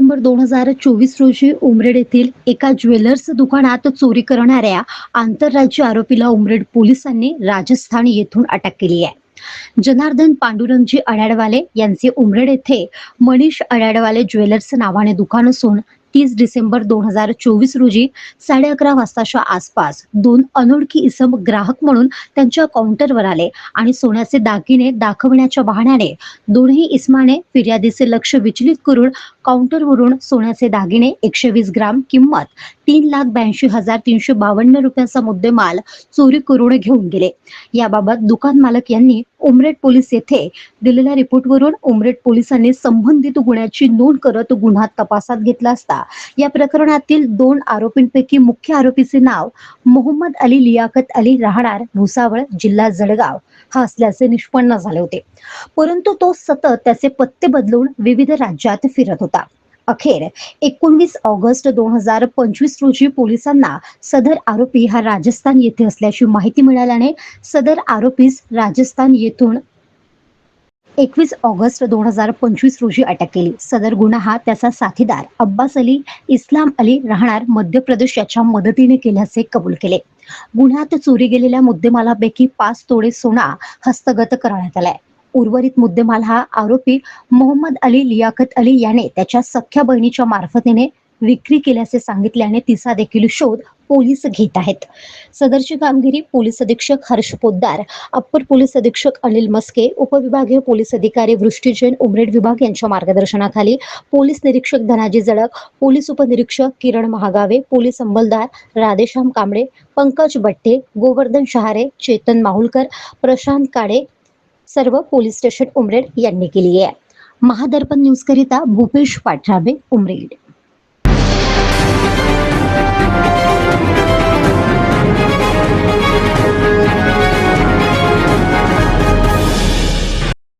डिसेंबर दोन हजार चोवीस रोजी उमरेड येथील एका ज्वेलर्स दुकानात चोरी करणाऱ्या आंतरराज्य आरोपीला उमरेड पोलिसांनी राजस्थान येथून अटक केली आहे. जनार्दन पांडुरंगजी अडाडवाले यांचे उमरेड येथे मनीष अडाडवाले ज्वेलर्स नावाने दुकान असून तीस डिसेंबर दोन हजार चोवीस रोजी साडे अकरा वाजताच्या आसपास दोन अनोळखी इसम ग्राहक म्हणून त्यांच्या काउंटरवर आले आणि सोन्याचे दागिने दाखवण्याच्या बहाण्याने दोन्ही इसमाने फिर्यादीचे लक्ष विचलित करून काउंटरवरून सोन्याचे दागिने एकशे वीस ग्राम किंमत तीन लाख ब्याऐंशी हजार तीनशे बावन्न रुपयांचा मुद्देमाल चोरी करून घेऊन गेले. याबाबत दुकान मालक यांनी उमरेड पोलीस येथे दिलेल्या रिपोर्टवरून उमरेड पोलिसांनी संबंधित गुन्ह्याची नोंद करत गुन्हा तपासात घेतला असता. या प्रकरणातील दोन आरोपींपैकी मुख्य आरोपीचे नाव मोहम्मद अली लियाकत अली राहणार भुसावळ जिल्हा जळगाव. हा असल्याचे निष्पन्न झाले होते. परंतु तो सतत त्याचे पत्ते बदलून विविध राज्यात फिरत होता. अखेर एकोणवीस ऑगस्ट दोन हजार पंचवीस रोजी पोलिसांना सदर आरोपी हा राजस्थान येथे असल्याची माहिती मिळाल्याने सदर आरोपीस राजस्थान येथून एकवीस ऑगस्ट दोन हजार पंचवीस रोजी अटक केली. सदर गुन्हा हा त्याचा साथीदार अब्बास अली इस्लाम अली राहणार मध्य प्रदेश याच्या मदतीने केल्याचे कबूल केले. गुन्ह्यात चोरी गेलेल्या मुद्देमालापैकी पाच तोडे सोना हस्तगत करण्यात आलाय उर्वरित मुद्देमाल हा आरोपी मोहम्मद अली लियाकत अली याने त्याच्या सख्या बहिणीच्या मार्फतीने विक्री केल्याचे सांगितल्याने तिचा देखील शोध पोलीस घेत आहेत. सदरची कामगिरी पोलीस अधीक्षक हर्ष पोद्दार अप्पर पोलीस अधीक्षक अनिल मस्के उपविभागीय पोलीस अधिकारी वृष्टी जैन उमरेड विभाग यांच्या मार्गदर्शनाखाली पोलीस निरीक्षक धनाजी जडक पोलीस उपनिरीक्षक किरण महागावे पोलीस अंमलदार राधेश्याम कांबळे पंकज बट्टे गोवर्धन शहारे चेतन माहुलकर प्रशांत काडे सर्व पोलीस स्टेशन उमरेड यांनी केली आहे. महादर्पण न्यूज करिता भूपेश पाठराबे उमरेड.